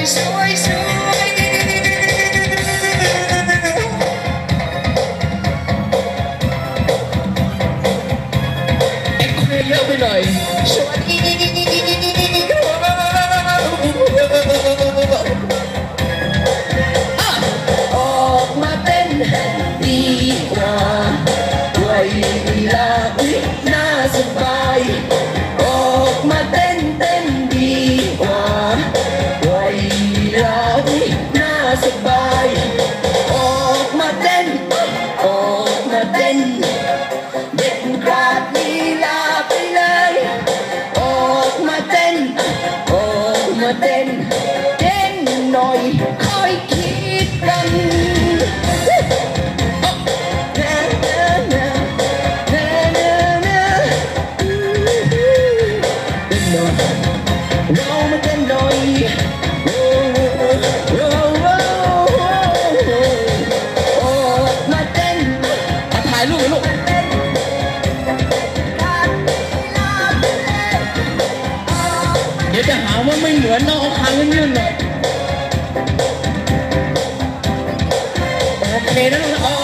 วยสวยสวยเอ็กเรย์เยอะไปหน่อยสวัสดีอออกมาเต้นดีกว่าไว้เวลาอุ๊ยน่าสบาย ơi Ột mà tên tên Điện ra là bây lời. Ột tên Ột tên Tên nổi khói khí răng าวว่าไม่เหมือนน้องเอาคางยื่นๆหน่อยโอเคนะลูกนะอ๋อ